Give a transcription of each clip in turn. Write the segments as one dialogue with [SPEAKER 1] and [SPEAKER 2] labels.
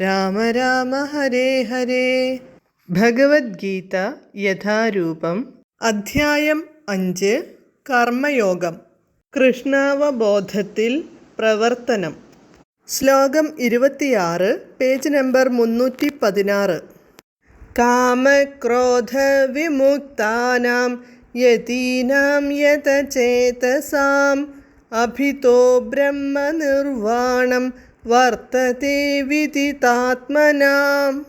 [SPEAKER 1] രാമ രാമ ഹരേ ഹരേ. ഭഗവത്ഗീത യഥാരൂപം അധ്യായം അഞ്ച് കർമ്മയോഗം. കൃഷ്ണാവബോധത്തിൽ പ്രവർത്തനം. ശ്ലോകം ഇരുപത്തിയാറ് പേജ് നമ്പർ മുന്നൂറ്റി പതിനാറ് കാമക്രോധവിമുക്താനാം യതീനാം യതചേതസാം. അഭിതോ ബ്രഹ്മനിർവാണം വർത്തത്തെ വിദിതാത്മനാം.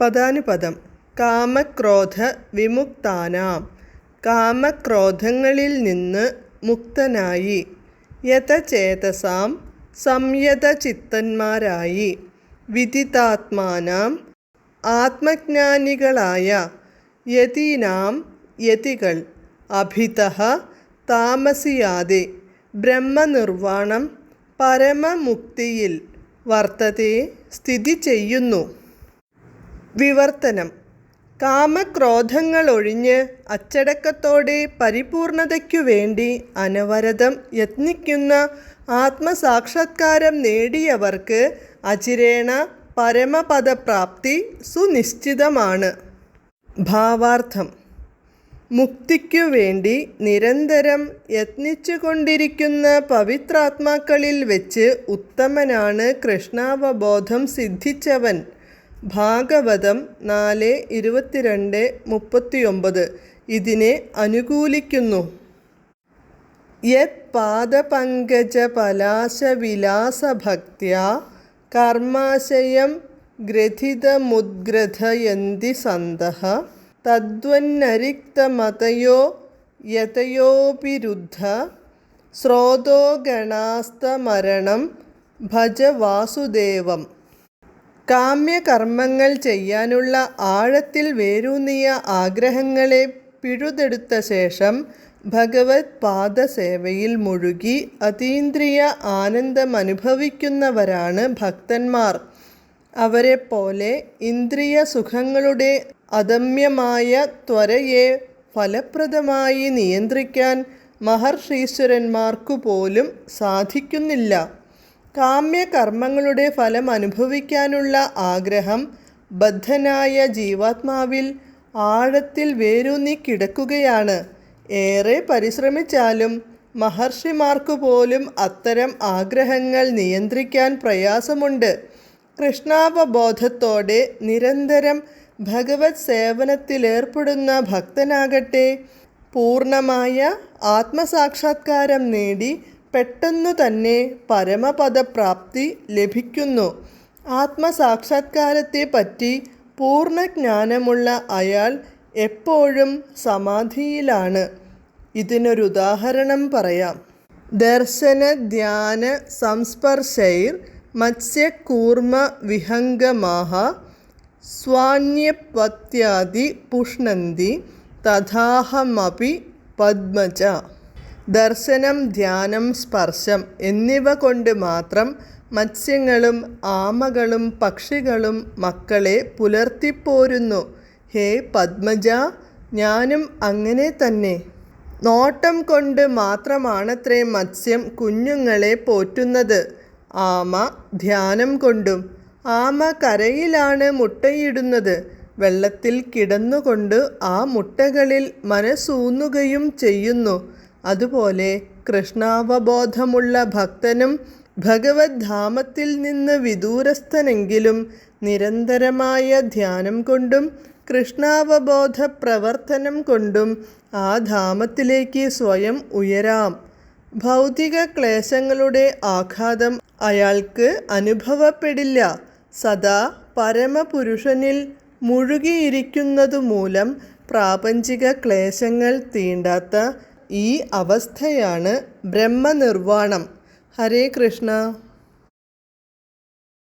[SPEAKER 1] പദാനുപദം. കാമക്രോധ വിമുക്താനാം. കാമക്രോധങ്ങളിൽ നിന്ന് മുക്തനായി. യഥചേതസാം സംയതചിത്തന്മാരായി. വിദിതാത്മാനാം ആത്മജ്ഞാനികളായ യതീനാം യതികൾ. അഭിത താമസിയാതെ ബ്രഹ്മനിർവാണം പരമമുക്തിയിൽ വർത്തത്തെ സ്ഥിതി ചെയ്യുന്നു. വിവർത്തനം. കാമക്രോധങ്ങളൊഴിഞ്ഞ് അച്ചടക്കത്തോടെ പരിപൂർണതയ്ക്കു വേണ്ടി അനവരതം യത്നിക്കുന്ന ആത്മസാക്ഷാത്കാരം നേടിയവർക്ക് അചിരേണ പരമപദപ്രാപ്തി സുനിശ്ചിതമാണ്. ഭാവാർത്ഥം. മുക്തിക്കു വേണ്ടി നിരന്തരം യത്നിച്ചുകൊണ്ടിരിക്കുന്ന പവിത്രാത്മാക്കളിൽ വെച്ച് ഉത്തമനാണ് കൃഷ്ണാവബോധം സിദ്ധിച്ചവൻ. ഭാഗവതം നാല് ഇരുപത്തിരണ്ട് മുപ്പത്തിയൊമ്പത് ഇതിനെ അനുകൂലിക്കുന്നു. യത് പാദപങ്കജപലാശവിലാസഭക്ത്യാ കർമാശയം ഗ്രഥിതമുദ്ഗ്രഥയന്തി സന്തഃ തദ്വന്നരിക്തമതയോ യതയോപിരുദ്ധ സ്രോതോഗണാസ്തമരണം ഭജ വാസുദേവം. കാമ്യകർമ്മങ്ങൾ ചെയ്യാനുള്ള ആഴത്തിൽ വേരൂന്നിയ ആഗ്രഹങ്ങളെ പിഴുതെടുത്ത ശേഷം ഭഗവത് പാദസേവയിൽ മുഴുകി അതീന്ദ്രിയ ആനന്ദമനുഭവിക്കുന്നവരാണ് ഭക്തന്മാർ. അവരെപ്പോലെ ഇന്ദ്രിയ സുഖങ്ങളുടെ അദമ്യമായ ത്വരയെ ഫലപ്രദമായി നിയന്ത്രിക്കാൻ മഹർഷീശ്വരന്മാർക്കു പോലും സാധിക്കുന്നില്ല. കാമ്യകർമ്മങ്ങളുടെ ഫലം അനുഭവിക്കാനുള്ള ആഗ്രഹം ബദ്ധനായ ജീവാത്മാവിൽ ആഴത്തിൽ വേരൂന്നി കിടക്കുകയാണ്. ഏറെ പരിശ്രമിച്ചാലും മഹർഷിമാർക്കു പോലും അത്തരം ആഗ്രഹങ്ങൾ നിയന്ത്രിക്കാൻ പ്രയാസമുണ്ട്. കൃഷ്ണാവബോധത്തോടെ നിരന്തരം ഭഗവത് സേവനത്തിലേർപ്പെടുന്ന ഭക്തനാകട്ടെ പൂർണമായ ആത്മസാക്ഷാത്കാരം നേടി പെട്ടെന്നു തന്നെ പരമപദപ്രാപ്തി ലഭിക്കുന്നു. ആത്മസാക്ഷാത്കാരത്തെ പറ്റി പൂർണജ്ഞാനമുള്ള അയാൾ എപ്പോഴും സമാധിയിലാണ്. ഇതിനൊരു ഉദാഹരണം പറയാം. ദർശന ധ്യാന സംസ്പർശൈർ വിഹംഗമാഹ സ്വാന്യപത്യാദി പുഷ്ണന്തി തഥാഹമപി പദ്മജ. ദർശനം ധ്യാനം സ്പർശം എന്നിവ കൊണ്ട് മാത്രം മത്സ്യങ്ങളും ആമകളും പക്ഷികളും മക്കളെ പുലർത്തിപ്പോരുന്നു. ഹേ പദ്മജ ഞാനും അങ്ങനെ തന്നെ. നോട്ടം കൊണ്ട് മാത്രമാണത്രേ മത്സ്യം കുഞ്ഞുങ്ങളെ പോറ്റുന്നത്. ആമ ധ്യാനം കൊണ്ടും ആമ കരയിലാണ് മുട്ടയിടുന്നത്. വെള്ളത്തിൽ കിടന്നുകൊണ്ട് ആ മുട്ടകളിൽ മനസ്സൂന്നുകയും ചെയ്യുന്നു. അതുപോലെ കൃഷ്ണാവബോധമുള്ള ഭക്തനും ഭഗവത് ധാമത്തിൽ നിന്ന് വിദൂരസ്ഥനെങ്കിലും നിരന്തരമായ ധ്യാനം കൊണ്ടും കൃഷ്ണാവബോധ പ്രവർത്തനം കൊണ്ടും ആ ധാമത്തിലേക്ക് സ്വയം ഉയരാം. ഭൗതിക ക്ലേശങ്ങളുടെ ആഘാതം അയാൾക്ക് അനുഭവപ്പെടില്ല. സദാ പരമപുരുഷനിൽ മുഴുകിയിരിക്കുന്നതുമൂലം പ്രാപഞ്ചിക ക്ലേശങ്ങൾ തീണ്ടാത്ത ഈ അവസ്ഥയാണ് ബ്രഹ്മനിർവാണം. ഹരേ കൃഷ്ണ.